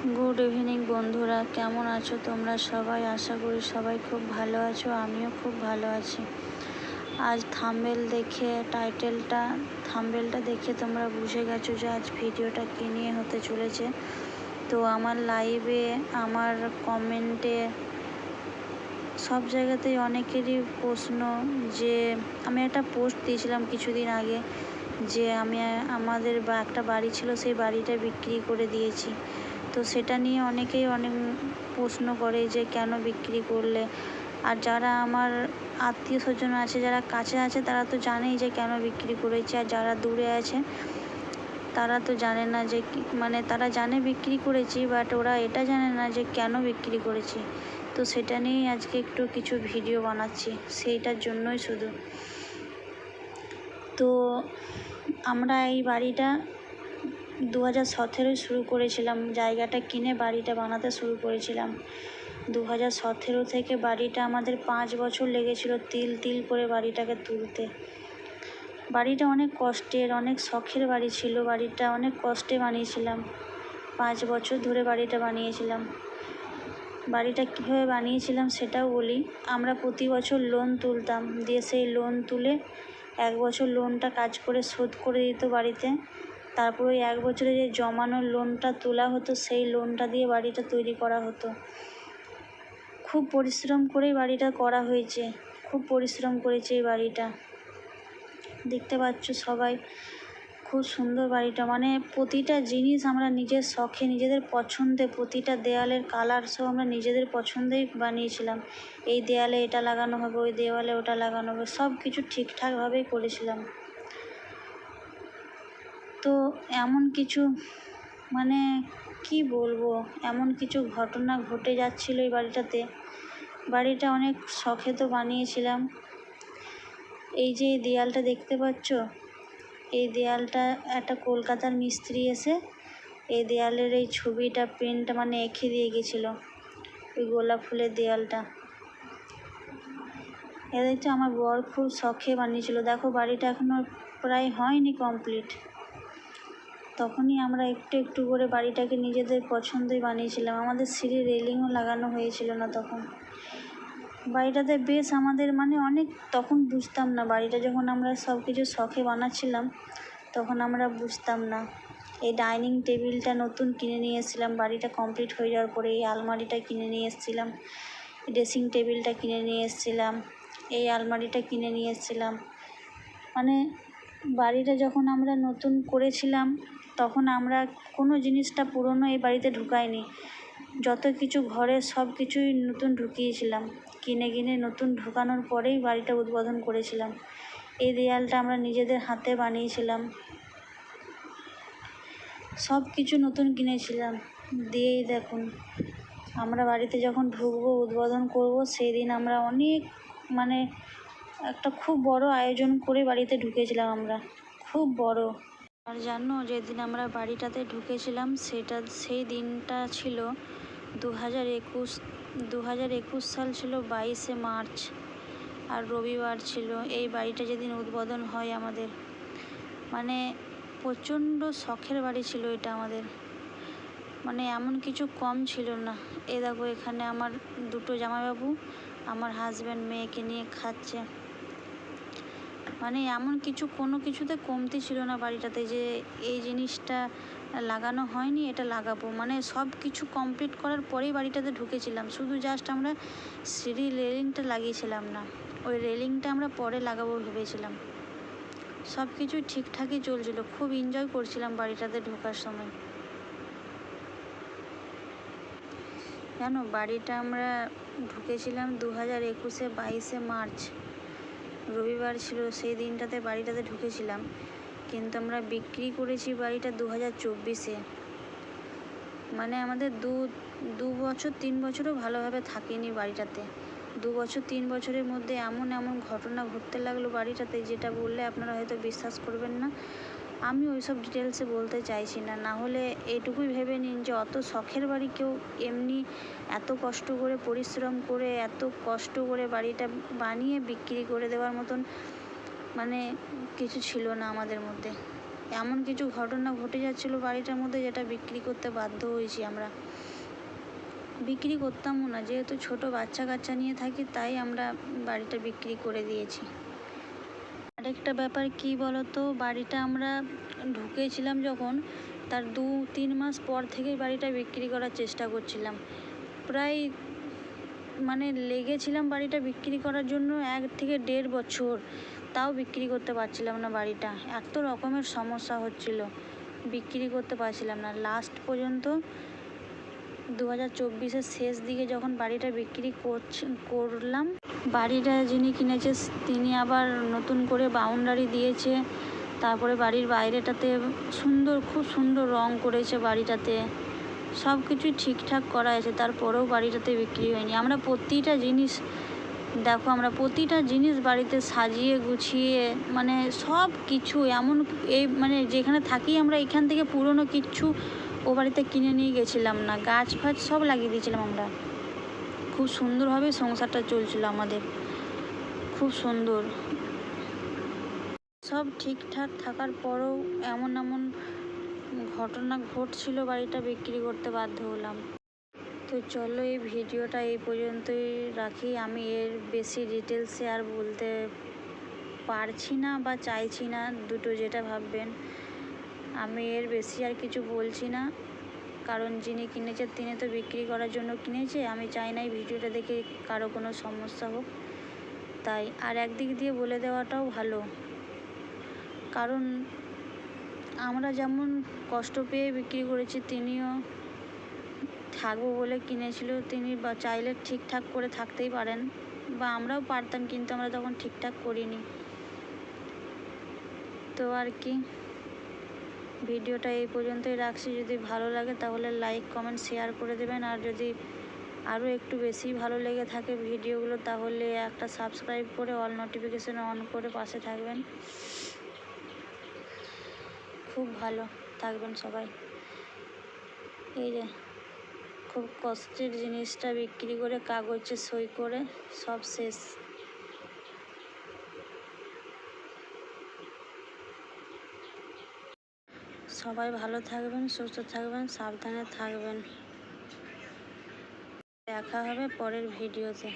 Good evening বন্ধুরা। কেমন আছো তোমরা সবাই? আশা করি সবাই খুব ভালো আছো, আমিও খুব ভালো আছি। আজ থাম্বেল দেখে টাইটেলটা থাম্বেলটা দেখে তোমরা বুঝে গেছো যে আজ ভিডিওটা কী নিয়ে হতে চলেছে। তো আমার লাইভে আমার কমেন্টে সব জায়গাতেই অনেকেরই প্রশ্ন যে, আমি একটা পোস্ট দিয়েছিলাম কিছুদিন আগে যে আমি, আমাদের একটা বাড়ি ছিল, সেই বাড়িটা বিক্রি করে দিয়েছি। তো সেটা নিয়ে অনেকেই অনেক প্রশ্ন করে যে কেন বিক্রি করলে। আর যারা আমার আত্মীয় স্বজন আছে, যারা কাছে আছে, তারা তো জানেই যে কেন বিক্রি করেছি। আর যারা দূরে আছে, তারা তো জানে না যে মানে তারা জানে বিক্রি করেছি বাট ওরা এটা জানে না যে কেন বিক্রি করেছি। তো সেটা নিয়েই আজকে একটু কিছু ভিডিও বানাচ্ছি। সেইটার জন্যই শুধু। তো আমরা এই বাড়িটা দু হাজার সতেরোয় শুরু করেছিলাম। জায়গাটা কিনে বাড়িটা বানাতে শুরু করেছিলাম। দু হাজার সতেরো থেকে বাড়িটা আমাদের পাঁচ বছর লেগেছিল তিল তিল করে বাড়িটাকে তুলতে। বাড়িটা অনেক কষ্টের, অনেক শখের বাড়ি ছিল। বাড়িটা অনেক কষ্টে বানিয়েছিলাম। পাঁচ বছর ধরে বাড়িটা বানিয়েছিলাম। বাড়িটা কীভাবে বানিয়েছিলাম সেটাও বলি। আমরা প্রতি বছর লোন তুলতাম। দিয়ে সেই লোন তুলে এক বছর লোনটা কাজ করে শোধ করে দিত বাড়িতে। তারপর ওই এক বছরে যে জমানো লোনটা তোলা হতো, সেই লোনটা দিয়ে বাড়িটা তৈরি করা হতো। খুব পরিশ্রম করেই বাড়িটা করা হয়েছে। খুব পরিশ্রম করেছে এই বাড়িটা। দেখতে পাচ্ছ সবাই, খুব সুন্দর বাড়িটা। মানে প্রতিটা জিনিস আমরা নিজের শখে, নিজেদের পছন্দে, প্রতিটা দেয়ালের কালার সব আমরা নিজেদের পছন্দেই বানিয়েছিলাম। এই দেয়ালে এটা লাগানো হবে, ওই দেওয়ালে ওটা লাগানো হবে সব কিছু ঠিকঠাকভাবেই করেছিলাম। তো এমন কিছু মানে কি বলব, এমন কিছু ঘটনা ঘটে যাচ্ছিল এই বাড়িটাতে। বাড়িটা অনেক শখে তো বানিয়েছিলাম। এই যে দেয়ালটা দেখতে পাচ্ছ? এই দেয়ালটা একটা কলকাতার মিস্ত্রি এসে এই দেয়ালের এই ছবিটা প্রিন্টটা মানে এঁকে দিয়ে গেছিল, ওই গোলাপ ফুলের দেয়ালটা। এ দেখছ, আমার বর খুব শখে বানিয়েছিল। দেখো, বাড়িটা এখনও প্রায় হয়নি কমপ্লিট তখনই আমরা একটু একটু করে বাড়িটাকে নিজেদের পছন্দই বানিয়েছিলাম। আমাদের সিঁড়ি রেলিংও লাগানো হয়েছিল না তখন। বাড়িটাতে বেশ আমাদের মানে অনেক তখন বুঝতাম না। বাড়িটা যখন আমরা সব কিছু শখে বানাচ্ছিলাম, তখন আমরা বুঝতাম না। এই ডাইনিং টেবিলটা নতুন কিনে নিয়ে এসেছিলাম। বাড়িটা কমপ্লিট হয়ে যাওয়ার পরে এই আলমারিটা কিনে নিয়ে এসেছিলাম। ড্রেসিং টেবিলটা কিনে নিয়ে এসেছিলাম। এই আলমারিটা কিনে নিয়ে এসেছিলাম। মানে বাড়িটা যখন আমরা নতুন করেছিলাম, তখন আমরা কোনো জিনিসটা পুরনো এই বাড়িতে ঢুকাইনি। যত কিছু ঘরে সব কিছুই নতুন ঢুকিয়েছিলাম। কিনে কিনে নতুন ঢুকানোর পরেই বাড়িটা উদ্বোধন করেছিলাম। এই দেয়ালটা আমরা নিজেদের হাতে বানিয়েছিলাম। সব কিছু নতুন কিনেছিলাম। দিয়েই দেখুন, আমরা বাড়িতে যখন ঢুকবো, উদ্বোধন করব, সেই দিন আমরা অনেক মানে একটা খুব বড় আয়োজন করে বাড়িতে ঢুকেছিলাম আমরা। খুব বড়। আর জানো, যেদিন আমরা বাড়িটাতে ঢুকেছিলাম, সেটা, সেই দিনটা ছিল দু হাজার একুশ দু হাজার একুশ সাল ছিল বাইশে মার্চ আর রবিবার ছিল। এই বাড়িটা যেদিন উদ্বোধন হয় আমাদের। মানে প্রচণ্ড শখের বাড়ি ছিল এটা আমাদের। মানে এমন কিছু কম ছিল না। এ দেখো, এখানে আমার দুটো জামাইবাবু, আমার হাজব্যান্ড মেয়েকে নিয়ে খাচ্ছে। মানে এমন কিছু, কোনো কিছুতে কমতি ছিল না বাড়িটাতে যে এই জিনিসটা লাগানো হয়নি, এটা লাগাবো। মানে সব কিছু কমপ্লিট করার পরেই বাড়িটাতে ঢুকেছিলাম। শুধু জাস্ট আমরা সিঁড়ি রেলিংটা লাগিয়েছিলাম না, ওই রেলিংটা আমরা পরে লাগাবো ভেবেছিলাম। সব কিছু ঠিকঠাকই চলছিল, খুব এনজয় করছিলাম বাড়িটাতে ঢোকার সময়। জানো, বাড়িটা আমরা ঢুকেছিলাম দু হাজার একুশে বাইশে মার্চ। রবিবার ছিল, সেই দিনটাতে বাড়িটাতে ঢুকেছিলাম। কিন্তু আমরা বিক্রি করেছি বাড়িটা দু হাজার চব্বিশে। মানে আমাদের দু দু বছর, তিন বছরও ভালোভাবে থাকেনি বাড়িটাতে। দু বছর, তিন বছরের মধ্যে এমন এমন ঘটনা ঘটতে লাগল বাড়িটাতে, যেটা বললে আপনারা হয়তো বিশ্বাস করবেন না। আমি ওই সব ডিটেলসে বলতে চাইছি না। না হলে এটুকুই ভেবে নিন যে অত শখের বাড়ি কেউ এমনি এত কষ্ট করে পরিশ্রম করে, এত কষ্ট করে বাড়িটা বানিয়ে বিক্রি করে দেওয়ার মতন মানে কিছু ছিল না আমাদের মধ্যে। এমন কিছু ঘটনা ঘটে যাচ্ছিল বাড়িটার মধ্যে যেটা বিক্রি করতে বাধ্য হয়েছি আমরা। বিক্রি করতামও না, যেহেতু ছোট বাচ্চা কাচ্চা নিয়ে থাকি, তাই আমরা বাড়িটা বিক্রি করে দিয়েছি। আরেকটা ব্যাপার কী বলতো? বাড়িটা আমরা ঢুকেছিলাম যখন, তার দু, তিন মাস পর থেকেই বাড়িটা বিক্রি করার চেষ্টা করছিলাম। প্রায় মানে লেগেছিলাম বাড়িটা বিক্রি করার জন্য এক থেকে দেড় বছর। তাও বিক্রি করতে পারছিলাম না বাড়িটা। এত রকমের সমস্যা হচ্ছিল। বিক্রি করতে পারছিলাম না। লাস্ট পর্যন্ত দু হাজার চব্বিশের শেষ দিকে যখন বাড়িটা বিক্রি করছি, করলাম, বাড়িটা যিনি কিনেছে, তিনি আবার নতুন করে বাউন্ডারি দিয়েছে। তারপরে বাড়ির বাইরেটাতে সুন্দর, খুব সুন্দর রং করেছে বাড়িটাতে। সব কিছুই ঠিকঠাক করা আছে, তারপরেও বাড়িটাতে বিক্রি হয়নি। আমরা প্রতিটা জিনিস, দেখো, আমরা প্রতিটা জিনিস বাড়িতে সাজিয়ে গুছিয়ে মানে সব কিছু এমন, এই মানে যেখানে থাকি আমরা, এখান থেকে পুরনো কিচ্ছু ও বাড়িতে কিনে নিয়ে গেছিলাম না, গাছ ফাছ সব লাগিয়ে দিয়েছিলাম আমরা। খুব সুন্দরভাবে সংসারটা চলছিল আমাদের। খুব সুন্দর। সব ঠিকঠাক থাকার পরেও এমন এমন ঘটনা ঘটছিল বাড়িটা বিক্রি করতে বাধ্য হলাম। তো চলো এই ভিডিওটা এই পর্যন্তই রাখি। আমি এর বেশি ডিটেলসে আর বলতে পারছি না বা চাইছি না, দুটো যেটা ভাববেন। আমি এর বেশি আর কিছু বলছি না। কারণ যিনি কিনেছে তিনি তো বিক্রি করার জন্য কিনেছে। আমি চাই না এই ভিডিওটা দেখে কারও কোনো সমস্যা হোক। তাই আর একদিক দিয়ে বলে দেওয়াটাও ভালো। কারণ আমরা যেমন কষ্ট পেয়ে বিক্রি করেছি, তিনিও থাকব বলে কিনেছিল। তিনি বা চাইলে ঠিকঠাক করে থাকতেই পারেন। বা আমরাও পারতাম, কিন্তু আমরা তখন ঠিকঠাক করিনি। তো আর কি। ভিডিওটা এই পর্যন্তই রাখছি। যদি ভালো লাগে তাহলে লাইক কমেন্ট শেয়ার করে দেবেন। আর যদি আরও একটু বেশি ভালো লেগে থাকে ভিডিওগুলো তাহলে একটা সাবস্ক্রাইব করে অল নোটিফিকেশান অন করে পাশে থাকবেন। খুব ভালো থাকবেন সবাই। এই যে খুব কষ্টের জিনিসটা বিক্রি করে, কাগজে সই করে সব শেষ। সবাই ভালো থাকবেন সুস্থ থাকবেন সাবধানে থাকবেন। দেখা হবে পরের ভিডিওতে।